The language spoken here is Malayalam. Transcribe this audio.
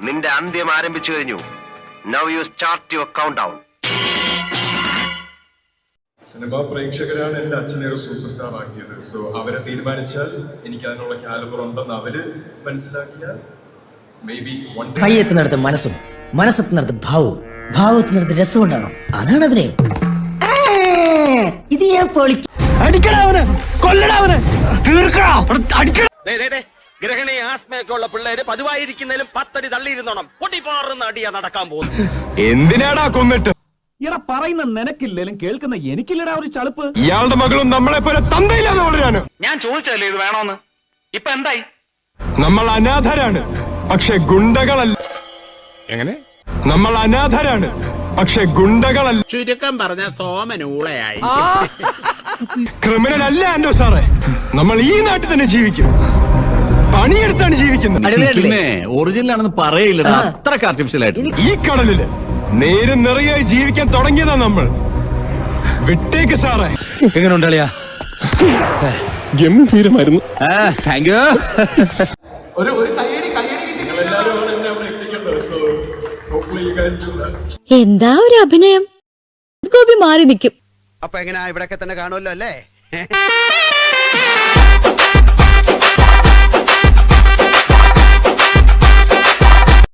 നിന്റെ അന്ത്യം ആരംഭിച്ചു കഴിഞ്ഞു. Now you start your count down cinema പ്രേക്ഷകരാണ് എന്റെ അച്ഛനെ ഒരു സൂപ്പർ സ്റ്റാർ ആക്കിയത്. സോ അവരെ തീരുമാനിച്ചാൽ എനിക്ക് അതിനുള്ള കാലിബർ ഉണ്ടെന്ന് അവർ മനസ്സിലാക്കിയാൽ മേ ബി വൺ കയ്യെത്തുന്നിടത്ത് മനസ്സും മനസ്സെത്തുന്നിടത്ത് ഭാവവും ഭാവത്തിനടുത്ത് രസം ഉണ്ടാകണം അതാണ് അവരെ ഇത് ഞാൻ പൊളിക്കും കൊല്ലടാ കൊല്ലടാവന് തീർക്കടാ. അടിക്കടാ. ഗ്രഹണി ആസ്മയൊക്കെ ഉള്ള പിള്ളേര് പതിവായിരിക്കുന്നതിലും പത്തടി തള്ളിയിരുന്നോണം. പൊട്ടിപ്പാറുന്ന അടിയാ നടക്കാൻ പോകുന്നു എന്തിനാടാ കൊന്നിട്ട്? എടാ പറയുന്ന നിനക്കില്ലേലും കേൾക്കുന്ന എനിക്കില്ലടാ ഒരു ചളുപ്പ്. ഇയാളുടെ മകളും നമ്മളെ പോലെ തന്തയില്ലാതെ വളരാണ് ഞാൻ ചോദിച്ചല്ലേ ഇത് വേണോന്ന്? ഇപ്പൊ എന്തായി? നമ്മൾ അനാഥരാണ് പക്ഷെ ഗുണ്ടകളല്ല. എങ്ങനെ? നമ്മൾ അനാഥരാണ് പക്ഷെ ഗുണ്ടകളല്ല. ചുരുക്കം പറഞ്ഞ സോമൻ ഊളയായി. ക്രിമിനൽ അല്ല ആൻഡോ സാറേ. നമ്മൾ ഈ നാട്ടിൽ തന്നെ ജീവിക്കും. പണിയെടുത്താണ് ജീവിക്കുന്നത്. പിന്നെ ഒറിജിനൽ ആണെന്ന് പറയില്ല അത്ര ആർട്ടിഫിഷ്യൽ ആയിട്ട്. ഈ കടലിൽ നേരം നിറയായി ജീവിക്കാൻ തുടങ്ങിയതാ നമ്മൾ. വിട്ടേക്ക് സാറേ. എങ്ങനെ ഉണ്ടാളിയാ ഗംഭീരമായിരുന്നു താങ്ക് യു ഒരു എന്താ ഒരു അഭിനയം? ഗോപി മാറി നിൽക്കും. അപ്പൊ എങ്ങനെയാ ഇവിടൊക്കെ തന്നെ കാണുമല്ലോ അല്ലേ?